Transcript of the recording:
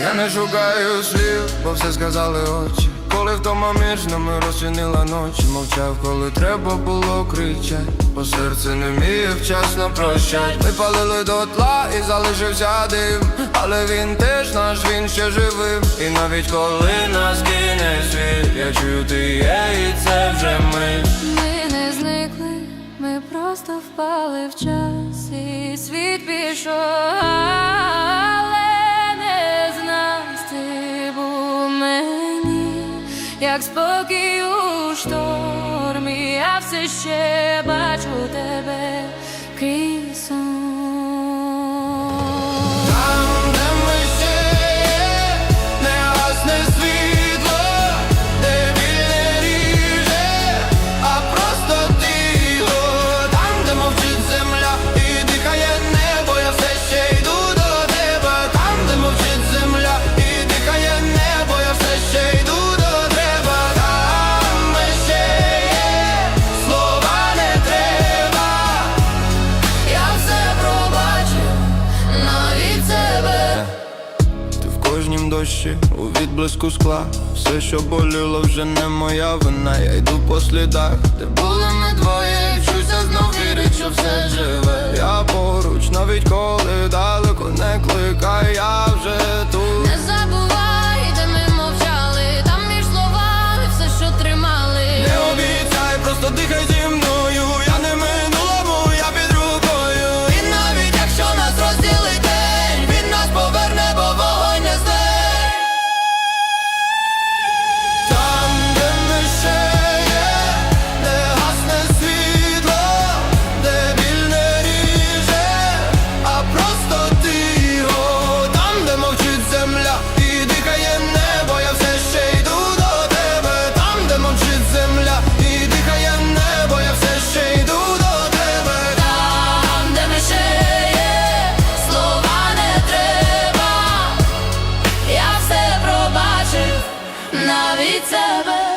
Я не шукаю слів, бо все сказали очі. Коли втома між нами розчинила ночі, мовчав, коли треба було кричать, бо серце не вміє вчасно прощать. Ми палили до тла і залишився дим, але він теж наш, він ще живим. І навіть коли нас кине світ, я чую ти є, і це вже ми. Як спокій у штормі, я все ще бачу тебе крізь Кожнім дощі, у відблиску скла. Все, що боліло, вже не моя вина. Я йду по слідах, де були ми двоє never